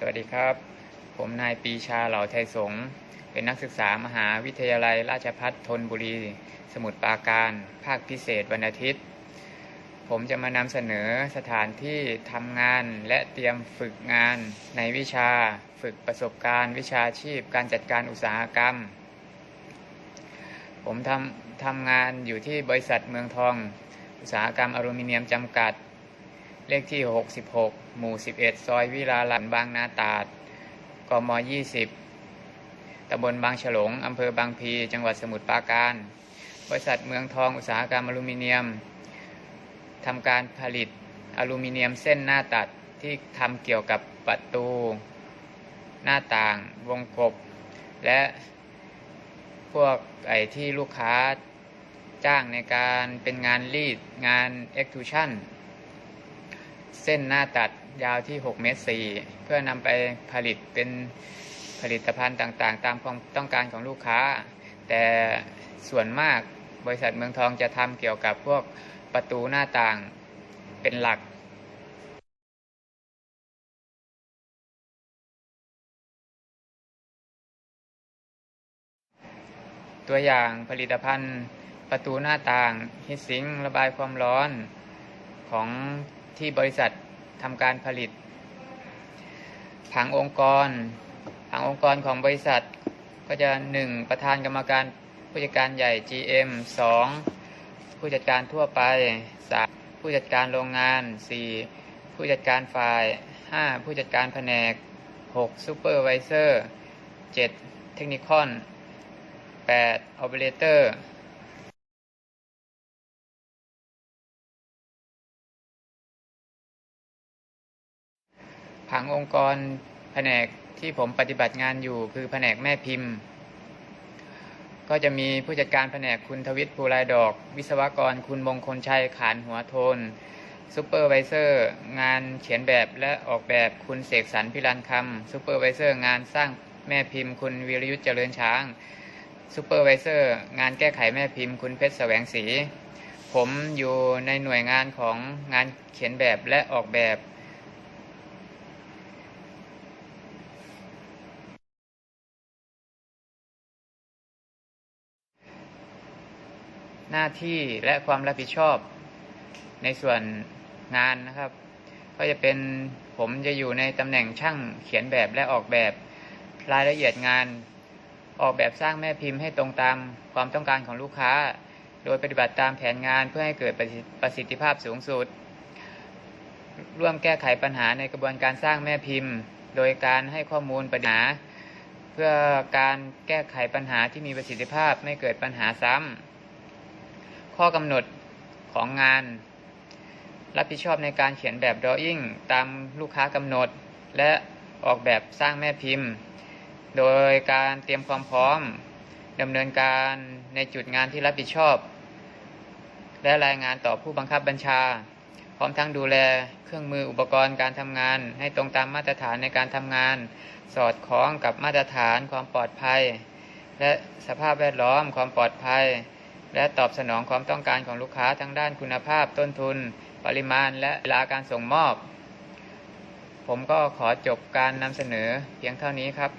สวัสดีครับ ผมนายปีชาเหล่าไทยสงฆ์เป็นนักศึกษามหาวิทยาลัยราชภัฏธนบุรี สมุทรปราการ ภาคพิเศษวันอาทิตย์ ผมจะมานำเสนอสถานที่ทำงานและเตรียมฝึกงานในวิชา ฝึกประสบการณ์ วิชาชีพ การจัดการอุตสาหกรรม ผมทำทำงานอยู่ที่บริษัทเมืองทอง อุตสาหกรรมอลูมิเนียมจำกัด เลขที่ 66 หมู่ 11 ซอยวิลาลันบางนาตาด กม 20 ตำบลบางฉลง อำเภอบางพี จังหวัดสมุทรปราการ บริษัทเมืองทองอุตสาหกรรมอลูมิเนียม ทำการผลิตอลูมิเนียมเส้นหน้าตัดที่ทำเกี่ยวกับประตู หน้าต่าง วงกบ และพวกไอ้ที่ลูกค้าจ้างในการเป็นงานรีด งาน extrusion เส้นหน้าตัดยาวที่ 6 เมตร 4 เพื่อนำไปผลิตเป็นผลิตภัณฑ์ต่างๆ ตามความต้องการของลูกค้า แต่ส่วนมากบริษัทเมืองทองจะทำเกี่ยวกับพวกประตูหน้าต่างเป็นหลักตัวอย่างผลิตภัณฑ์ประตูหน้าต่างฮิตซิงระบายความร้อนของ ที่บริษัททำการผลิต ผังองค์กร ผังองค์กรของบริษัทก็จะ 1. ประธานกรรมการผู้จัดการใหญ่ GM 2. ผู้จัดการทั่วไป 3. ผู้จัดการโรงงาน 4. ผู้จัดการฝ่าย 5. ผู้จัดการแผนก 6. ซูเปอร์ไวเซอร์ 7. เทคนิคอน 8. Operator ผังองค์กรแผนกที่ผมปฏิบัติงานอยู่คือแผนกแม่พิมพ์ ก็จะมีผู้จัดการแผนกคุณทวิตภูลายดอก วิศวกรคุณมงคลชัยขานหัวโทนซูเปอร์ไวเซอร์งานเขียนแบบและออกแบบคุณเสกสรรพิรันคำซูเปอร์ไวเซอร์งานสร้างแม่พิมพ์ คุณวีรยุทธ์เจริญช้างซูเปอร์ไวเซอร์งานแก้ไขแม่พิมพ์ คุณเพชรแสวงศรีผมอยู่ในหน่วยงานของงานเขียนแบบและออกแบบ หน้าที่และความรับผิดชอบในส่วนงานนะครับ ก็จะเป็นผมจะอยู่ในตำแหน่งช่างเขียนแบบและออกแบบรายละเอียดงาน ออกแบบสร้างแม่พิมพ์ให้ตรงตามความต้องการของลูกค้า โดยปฏิบัติตามแผนงานเพื่อให้เกิดประสิทธิภาพสูงสุด ร่วมแก้ไขปัญหาในกระบวนการสร้างแม่พิมพ์ โดยการให้ข้อมูลปัญหา เพื่อการแก้ไขปัญหาที่มีประสิทธิภาพไม่เกิดปัญหาซ้ำ ข้อกำหนดของงาน รับผิดชอบในการเขียนแบบ drawing ตามลูกค้ากำหนด และออกแบบสร้างแม่พิมพ์ โดยการเตรียมความพร้อมดำเนินการในจุดงานที่รับผิดชอบ และรายงานต่อผู้บังคับบัญชา พร้อมทั้งดูแลเครื่องมืออุปกรณ์การทำงาน ให้ตรงตามมาตรฐานในการทำงาน สอดคล้องกับมาตรฐานความปลอดภัย และสภาพแวดล้อมความปลอดภัย และตอบสนองความต้องการของลูกค้าทั้งด้านคุณภาพต้นทุน ปริมาณและเวลาการส่งมอบ ผมก็ขอจบการนำเสนอเพียงเท่านี้ครับ